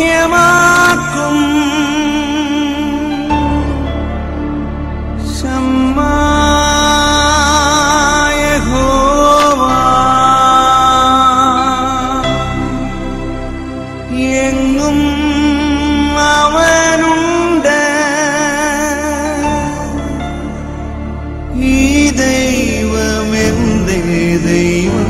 ക്ഷമാക്കും ശമ്മായ എങ്ങും അവനുണ്ട് ഈ ദൈവമെന്തേ ദൈവം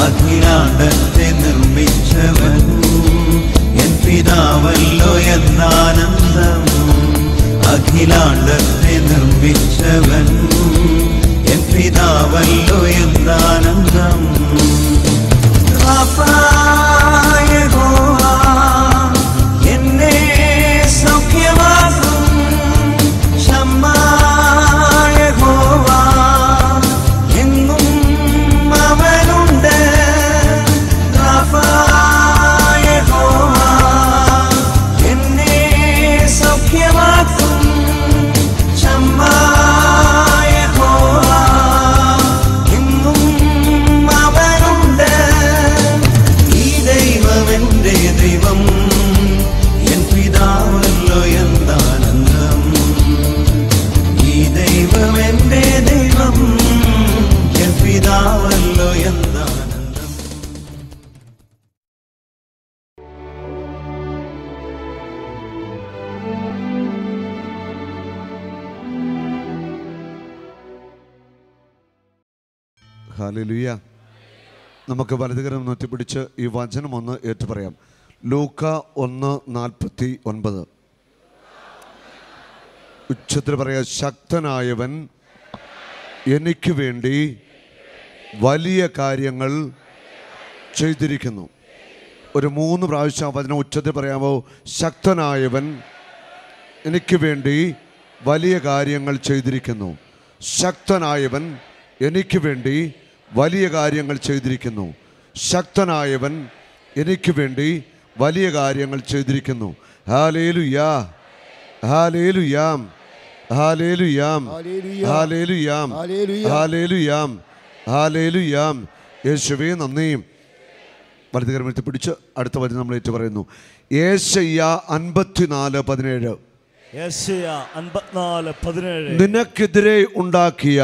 അഖിലാണ്ടത്തെ നിർമ്മിച്ചവൻ. എൻ പിതാവല്ലോ എന്നാനന്ദം. അഖിലാണ്ടത്തെ നിർമ്മിച്ചവൻ. എൻ പിതാവല്ലോ എന്നാനന്ദം. ഹാലലുയ നമുക്ക് വലതുകരം നൊറ്റിപ്പിടിച്ച് ഈ വചനം ഒന്ന് ഏറ്റുപറയാം. ലൂക്ക ഒന്ന് നാൽപ്പത്തി ഒൻപത്. ഉച്ചത്തിൽ പറയാ ശക്തനായവൻ എനിക്ക് വേണ്ടി വലിയ കാര്യങ്ങൾ ചെയ്തിരിക്കുന്നു. ഒരു മൂന്ന് പ്രാവശ്യം വചനം ഉച്ചത്തിൽ പറയാമോ ശക്തനായവൻ എനിക്ക് വേണ്ടി വലിയ കാര്യങ്ങൾ ചെയ്തിരിക്കുന്നു. ശക്തനായവൻ എനിക്ക് വേണ്ടി വലിയ കാര്യങ്ങൾ ചെയ്തിരിക്കുന്നു. ശക്തനായവൻ എനിക്ക് വേണ്ടി വലിയ കാര്യങ്ങൾ ചെയ്തിരിക്കുന്നു. ഹാലേലു യാ ഹാലേലു യാം ഹാലേലു യാം ഹാലേലു യാം ഹാലേലു യാം ഹാലേലു യാം യേശുവേ നന്ദിയും വലതുകരമെടുത്ത് പിടിച്ച് അടുത്ത വരി നമ്മൾ ഏറ്റു പറയുന്നു യേശയ്യ അൻപത്തിനാല് പതിനേഴ്. നിനക്കെതിരെ ഉണ്ടാക്കിയ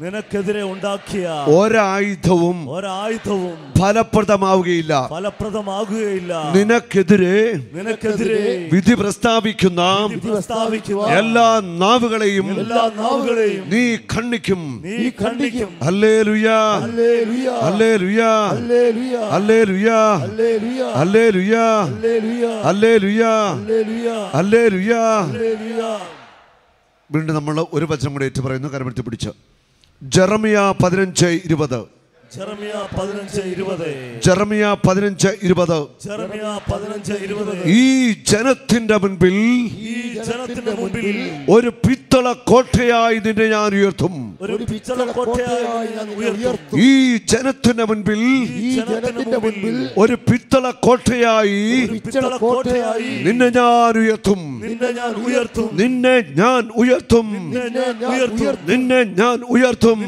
നിനക്കെതിരെ ഉണ്ടാക്കിയ ഒരായുധവും ഒരായുധവും ഫലപ്രദമാവുകയില്ല ഫലപ്രദമാകുകയില്ല നിനക്കെതിരെ നിനക്കെതിരെ വിധി പ്രസ്താവിക്കുന്ന എല്ലാ നാവുകളെയും എല്ലാ നാവുകളെയും നീ ഖണ്ഡിക്കും നീ ഖണ്ഡിക്കും അല്ലേ ലുയാ അല്ലേ ലുയാ അല്ലേ ലുയാ അല്ലേ ലുയാ അല്ലേ ലുയാ അല്ലേ ലുയാ വീണ്ടും നമ്മൾ ഒരു വചനം കൂടെ ഏറ്റു പറയുന്നു കരമെടുത്ത് പിടിച്ച് ജെറമിയ പതിനഞ്ച് ഇരുപത്. ജർമിയ പതിനഞ്ച് ഇരുപത്. ഈ ജനത്തിന്റെ മുൻപിൽ ഒരു പിത്തള കോട്ടയായി നിന്നെ ഞാൻ ഉയർത്തും. ഈ ജനത്തിന്റെ മുൻപിൽ ഒരു പിത്തള കോട്ടയായി നിന്നെ ഞാൻ ഉയർത്തും. നിന്നെ ഞാൻ ഉയർത്തും. നിന്നെ ഞാൻ ഉയർത്തും.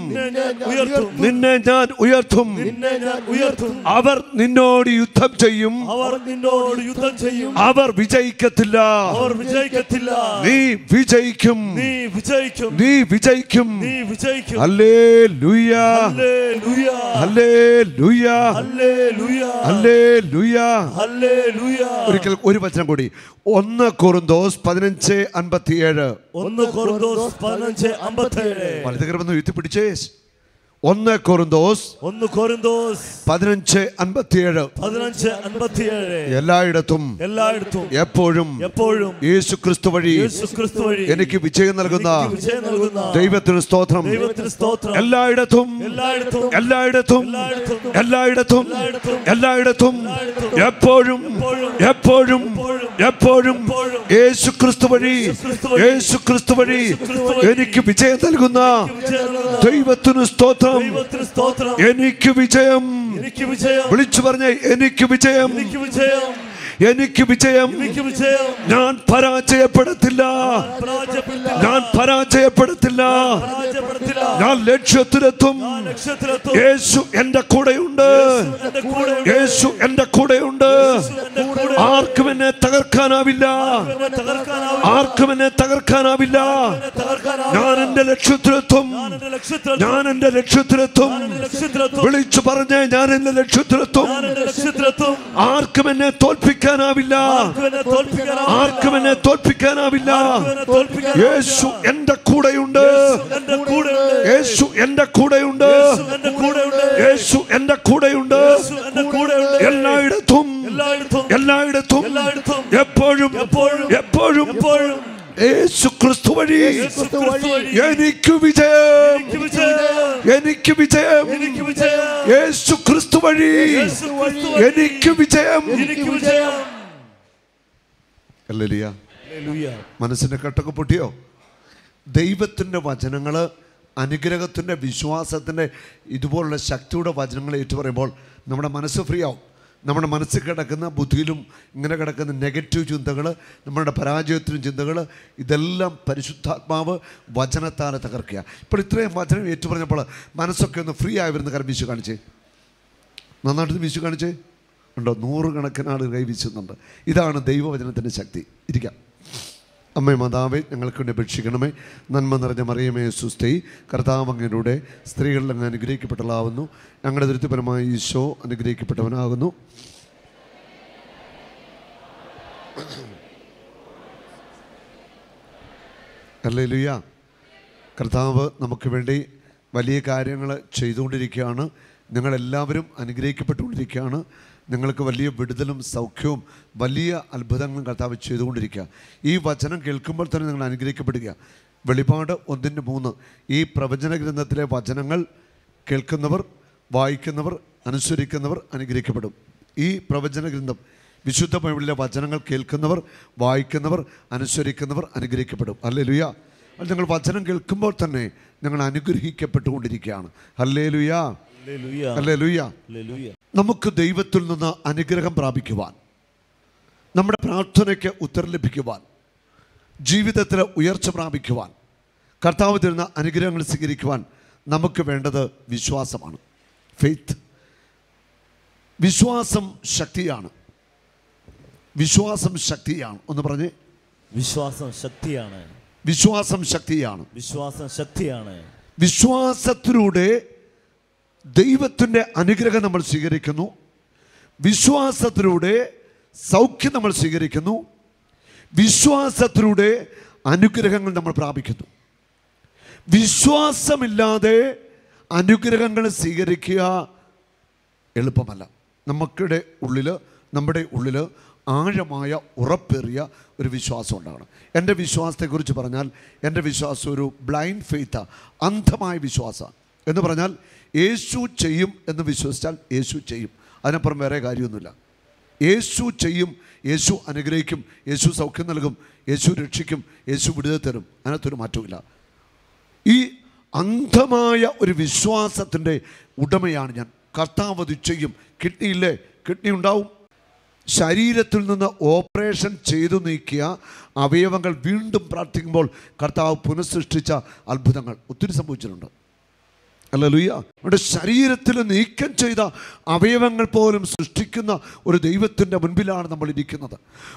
നിന്നെ ഞാൻ ഉയർത്തും. ഉയർത്തും. നിന്നെ ഞാൻ ഉയർത്തും. അവർ നിന്നോട് യുദ്ധം ചെയ്യും. അവർ നിന്നോട് യുദ്ധം ചെയ്യും. അവർ വിജയിക്കത്തില്ല. അവർ വിജയിക്കത്തില്ല. നീ വിജയിക്കും. നീ വിജയിക്കും. നീ വിജയിക്കും. നീ വിജയിക്കും. അല്ലേ ഹല്ലേലൂയ. ഹല്ലേലൂയ. ഹല്ലേലൂയ. അല്ലേ ലുയാ ഹല്ലേലൂയ. ഒരിക്കൽ ഒരു വചനം കൂടി. ഒന്ന് കുറുന്തോസ് പതിനഞ്ച് അൻപത്തിയേഴ്. ഒന്ന് കൊറിന്തോസ് പതിനഞ്ച് അമ്പത്തിയേഴ് വലതുകരമെന്ന് ഉയർത്തി പിടിച്ചേ ഒന്ന് കൊറിന്തോസ് ഒന്ന് കൊറിന്തോസ് പതിനഞ്ച് അൻപത്തിയേഴ്. പതിനഞ്ച് അൻപത്തിയേഴ്. എല്ലായിടത്തും എല്ലായിടത്തും എപ്പോഴും എപ്പോഴും യേശു ക്രിസ്തു വഴി യേശു ക്രിസ്തു വഴി എനിക്ക് വിജയം നൽകുന്ന വിജയം നൽകുന്ന ദൈവത്തിന് സ്തോത്രം. ദൈവത്തിന് സ്തോത്രം. എല്ലായിടത്തും എല്ലായിടത്തും എല്ലായിടത്തും എല്ലായിടത്തും എല്ലായിടത്തും എപ്പോഴും എപ്പോഴും എപ്പോഴും യേശു ക്രിസ്തു വഴി യേശു ക്രിസ്തു വഴി എനിക്ക് വിജയം നൽകുന്ന ദൈവത്തിന് സ്തോത്രം. എനിക്ക് വിജയം. എനിക്ക് വിജയം. വിളിച്ചു പറഞ്ഞേ എനിക്ക് വിജയം. എനിക്ക് വിജയം. എനിക്ക് വിജയം. ഞാൻ പരാജയപ്പെടത്തില്ല. ഞാൻ പരാജയപ്പെടത്തില്ല. ഞാൻ ലക്ഷ്യത്തിലെത്തും. യേശു എന്റെ കൂടെയുണ്ട്. യേശു എന്റെ കൂടെയുണ്ട്. ആർക്കും എന്നെ തകർക്കാനാവില്ല. ആർക്കും എന്നെ തകർക്കാനാവില്ല. ഞാൻ എന്റെ ലക്ഷ്യത്തിലെത്തും. ഞാൻ എന്റെ ലക്ഷ്യത്തിലെത്തും. വിളിച്ചു പറഞ്ഞേ ഞാൻ എന്റെ ലക്ഷ്യത്തിലെത്തും. ആർക്കും എന്നെ തോൽപ്പിക്കാനാവില്ല. ആർക്കും എന്നെ തോൽപ്പിക്കാനാവില്ല. യേശു എന്റെ കൂടെയുണ്ട്. യേശു എന്റെ കൂടെയുണ്ട്. യേശു എന്റെ കൂടെയുണ്ട്. എല്ലായിടത്തും. എല്ലായിടത്തും. എപ്പോഴും. എപ്പോഴും. എപ്പോഴും. യേശു ക്രിസ്തു വഴി. എനിക്ക് വിജയം. എനിക്ക് വിജയം. എനിക്ക് വിജയം. യേശു ക്രിസ്തു വഴി. എനിക്ക് വിജയം. എനിക്ക് വിജയം. മനസ്സിന്റെ കെട്ടൊക്കെ പൊട്ടിയോ? ദൈവത്തിന്റെ വചനങ്ങൾ അനുഗ്രഹത്തിന്റെ വിശ്വാസത്തിന്റെ ഇതുപോലുള്ള ശക്തിയുടെ വചനങ്ങൾ ഏറ്റുപറയുമ്പോൾ നമ്മുടെ മനസ്സ് ഫ്രീ ആവും. നമ്മുടെ മനസ്സിൽ കിടക്കുന്ന ബുദ്ധിയിലും ഇങ്ങനെ കിടക്കുന്ന നെഗറ്റീവ് ചിന്തകൾ നമ്മുടെ പരാജയത്തിനും ചിന്തകൾ ഇതെല്ലാം പരിശുദ്ധാത്മാവ് വചനത്താലെ തകർക്കുക ഇപ്പോൾ ഇത്രയും വചനം ഏറ്റു പറഞ്ഞപ്പോൾ മനസ്സൊക്കെ ഒന്ന് ഫ്രീ ആയി വരുന്ന കാര്യം വീശു കാണിച്ചേ. നന്നായിട്ട് വിശു കാണിച്ചേ. ഉണ്ടോ? നൂറുകണക്കിന് കൈവിശുന്നുണ്ട് ഇതാണ് ദൈവവചനത്തിന്റെ ശക്തി. ഇരിക്കാം. അമ്മേ മാതാവേ ഞങ്ങൾക്ക് വേണ്ടി അപേക്ഷിക്കണമേ. നന്മ നിറഞ്ഞ മറിയമേ സുസ്ഥി കർത്താവ് അങ്ങയുടെ സ്ത്രീകളിൽ അങ്ങ് അനുഗ്രഹിക്കപ്പെട്ടതാവുന്നു ഞങ്ങളുടെ ദൃത്യപരമായ ഈശോ അനുഗ്രഹിക്കപ്പെട്ടവനാകുന്നു. അല്ലേ ലുയ്യ കർത്താവ് നമുക്ക് വേണ്ടി വലിയ കാര്യങ്ങൾ ചെയ്തുകൊണ്ടിരിക്കുകയാണ്. നിങ്ങളെല്ലാവരും അനുഗ്രഹിക്കപ്പെട്ടുകൊണ്ടിരിക്കുകയാണ്. നിങ്ങൾക്ക് വലിയ വിടുതലും സൗഖ്യവും വലിയ അത്ഭുതങ്ങളും കർത്താവ് ചെയ്തുകൊണ്ടിരിക്കുക. ഈ വചനം കേൾക്കുമ്പോൾ തന്നെ നിങ്ങൾ അനുഗ്രഹിക്കപ്പെടുക. വെളിപാട് ഒന്നിന്റെ മൂന്ന്. ഈ പ്രവചന ഗ്രന്ഥത്തിലെ വചനങ്ങൾ കേൾക്കുന്നവർ വായിക്കുന്നവർ അനുസരിക്കുന്നവർ അനുഗ്രഹിക്കപ്പെടും. ഈ പ്രവചന ഗ്രന്ഥം വിശുദ്ധ ബൈബിളിലെ വചനങ്ങൾ കേൾക്കുന്നവർ വായിക്കുന്നവർ അനുസരിക്കുന്നവർ അനുഗ്രഹിക്കപ്പെടും. അല്ലേ ലുയ അത് ഞങ്ങൾ വചനം കേൾക്കുമ്പോൾ തന്നെ നിങ്ങൾ അനുഗ്രഹിക്കപ്പെട്ടുകൊണ്ടിരിക്കുകയാണ്. അല്ലേ ലുയ നമുക്ക് ദൈവത്തിൽ നിന്ന് അനുഗ്രഹം പ്രാപിക്കുവാൻ നമ്മുടെ പ്രാർത്ഥനയ്ക്ക് ഉത്തരം ലഭിക്കുവാൻ ജീവിതത്തിൽ ഉയർച്ച പ്രാപിക്കുവാൻ കർത്താവ് തരുന്ന അനുഗ്രഹങ്ങൾ സ്വീകരിക്കുവാൻ നമുക്ക് വേണ്ടത് വിശ്വാസമാണ്. ഫെയ്ത്ത് വിശ്വാസം ശക്തിയാണ്. വിശ്വാസം ശക്തിയാണ്. ഒന്ന് പറഞ്ഞേ. വിശ്വാസം ശക്തിയാണ്. വിശ്വാസം ശക്തിയാണ്. വിശ്വാസം ശക്തിയാണ്. വിശ്വാസത്തിലൂടെ ദൈവത്തിന്റെ അനുഗ്രഹം നമ്മൾ സ്വീകരിക്കുന്നു. വിശ്വാസത്തിലൂടെ സൗഖ്യം നമ്മൾ സ്വീകരിക്കുന്നു. വിശ്വാസത്തിലൂടെ അനുഗ്രഹങ്ങൾ നമ്മൾ പ്രാപിക്കുന്നു. വിശ്വാസമില്ലാതെ അനുഗ്രഹങ്ങൾ സ്വീകരിക്കുക എളുപ്പമല്ല. നമുക്കിടെ ഉള്ളിൽ നമ്മുടെ ഉള്ളിൽ ആഴമായ ഉറപ്പേറിയ ഒരു വിശ്വാസം ഉണ്ടാകണം. എന്റെ വിശ്വാസത്തെക്കുറിച്ച് പറഞ്ഞാൽ എന്റെ വിശ്വാസം ഒരു ബ്ലൈൻഡ് ഫെയ്ത്താണ് അന്ധമായ വിശ്വാസമാണ്. എന്ന് പറഞ്ഞാൽ യേശു ചെയ്യും എന്ന് വിശ്വസിച്ചാൽ യേശു ചെയ്യും. അതിനപ്പുറം വേറെ കാര്യമൊന്നുമില്ല. യേശു ചെയ്യും യേശു അനുഗ്രഹിക്കും യേശു സൗഖ്യം നൽകും യേശു രക്ഷിക്കും യേശു വിടുതൽ തരും. അതിനകത്തൊരു മാറ്റവുമില്ല. ഈ അന്ധമായ ഒരു വിശ്വാസത്തിന്റെ ഉടമയാണ് ഞാൻ. കർത്താവ് അത് ചെയ്യും. കിഡ്നിയില്ലേ കിഡ്നി ഉണ്ടാവും. ശരീരത്തിൽ നിന്ന് ഓപ്പറേഷൻ ചെയ്തു നീക്കിയ അവയവങ്ങൾ വീണ്ടും പ്രാർത്ഥിക്കുമ്പോൾ കർത്താവ് പുനഃസൃഷ്ടിച്ച അത്ഭുതങ്ങൾ ഒത്തിരി സംഭവിച്ചിട്ടുണ്ട്. അല്ല ലുയ്യ നമ്മുടെ ശരീരത്തിൽ നീക്കം ചെയ്ത അവയവങ്ങൾ പോലും സൃഷ്ടിക്കുന്ന ഒരു ദൈവത്തിന്റെ മുൻപിലാണ് നമ്മൾ ഇരിക്കുന്നത്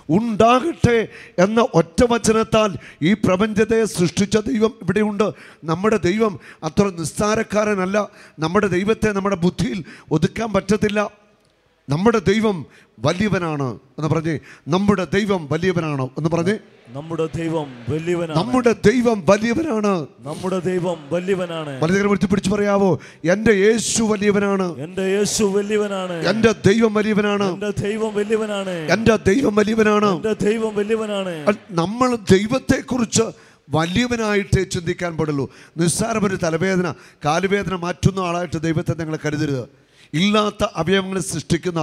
ഉണ്ടാകട്ടെ എന്ന ഒറ്റ വചനത്താൽ ഈ പ്രപഞ്ചത്തെ സൃഷ്ടിച്ച ദൈവം ഇവിടെയുണ്ട്. നമ്മുടെ ദൈവം അത്ര നിസ്സാരക്കാരനല്ല. നമ്മുടെ ദൈവത്തെ നമ്മുടെ ബുദ്ധിയിൽ ഒതുക്കാൻ പറ്റത്തില്ല. നമ്മുടെ ദൈവം വലിയവനാണ് എന്ന് പറഞ്ഞ് നമ്മുടെ ദൈവം വലിയവനാണ് എന്ന് പറഞ്ഞ് നമ്മുടെ ദൈവം വലിയവനാണ്. നമ്മുടെ ദൈവം വലിയവനാണ്. നമ്മുടെ ദൈവം വലിയവനാണ്. മലയാളം വിളിച്ച് പിടിച്ചു പറയാവോ? എന്റെ യേശു വലിയവനാണ്. എന്റെ യേശു വലിയവനാണ്. എന്റെ ദൈവം വലിയവനാണ്. എന്റെ ദൈവം വലിയവനാണ്. എന്റെ ദൈവം വലിയവനാണ്. എന്റെ ദൈവം വലിയവനാണ്. നമ്മൾ നമ്മൾ ദൈവത്തെക്കുറിച്ച് വലിയവനായിട്ടേ ചിന്തിക്കാൻ പാടുള്ളൂ. നിസ്സാരമൊരു തലവേദന കാലുവേദന മാറ്റുന്ന ആളായിട്ട് ദൈവത്തെ നിങ്ങൾ കരുതരുത്. ഇല്ലാത്ത അവയവങ്ങളെ സൃഷ്ടിക്കുന്ന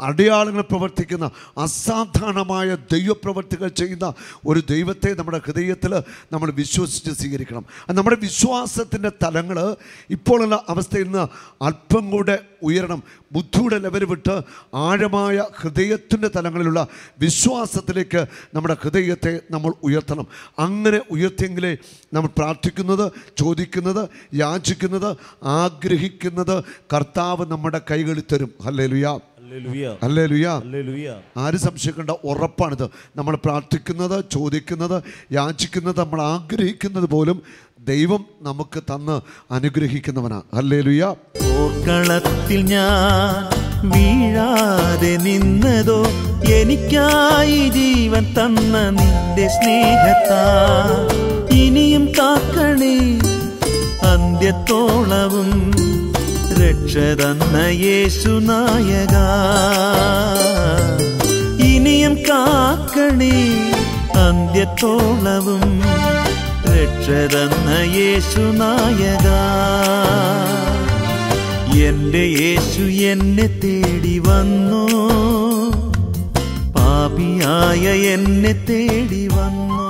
അടയാളങ്ങൾ പ്രവർത്തിക്കുന്ന അസാധാരണമായ ദൈവപ്രവർത്തികൾ ചെയ്യുന്ന ഒരു ദൈവത്തെ നമ്മുടെ ഹൃദയത്തിൽ നമ്മൾ വിശ്വസിച്ച് സ്വീകരിക്കണം. നമ്മുടെ വിശ്വാസത്തിന്റെ തലങ്ങൾ ഇപ്പോഴുള്ള അവസ്ഥയിൽ നിന്ന് അല്പം കൂടെ ഉയരണം. ബുദ്ധിയുടെ ലെവൽ വിട്ട് ആഴമായ ഹൃദയത്തിന്റെ തലങ്ങളിലുള്ള വിശ്വാസത്തിലേക്ക് നമ്മുടെ ഹൃദയത്തെ നമ്മൾ ഉയർത്തണം. അങ്ങനെ ഉയർത്തിയെങ്കിലേ നമ്മൾ പ്രാർത്ഥിക്കുന്നത് ചോദിക്കുന്നത് യാചിക്കുന്നത് ആഗ്രഹിക്കുന്നത് കർത്താവ് നമ്മുടെ കൈകളിൽ തരും? അല്ലേ ലുയാ ഹല്ലേലൂയ. ലുയാ ഹല്ലേലൂയ. ആര് സംശയിക്കേണ്ട? ഉറപ്പാണിത്. നമ്മൾ പ്രാർത്ഥിക്കുന്നത് ചോദിക്കുന്നത് യാചിക്കുന്നത് നമ്മൾ ആഗ്രഹിക്കുന്നത് പോലും ദൈവം നമുക്ക് തന്ന് അനുഗ്രഹിക്കുന്നവനാണ് അല്ലേ ലുയാ ഞാൻ വീഴാതെ നിന്നതോ? എനിക്കായി ജീവൻ തന്ന നിന്റെ സ്നേഹത്താ. ഇനിയും കാക്കണേ അന്ത്യത്തോളവും രക്ഷ തന്ന യേശുനായക ഇനിയും കാക്കണേ അന്ത്യത്തോളവും രക്ഷ തന്ന യേശുനായക എന്റെ യേശു എന്നെ തേടി വന്നു. പാപിയായ എന്നെ തേടി വന്നു.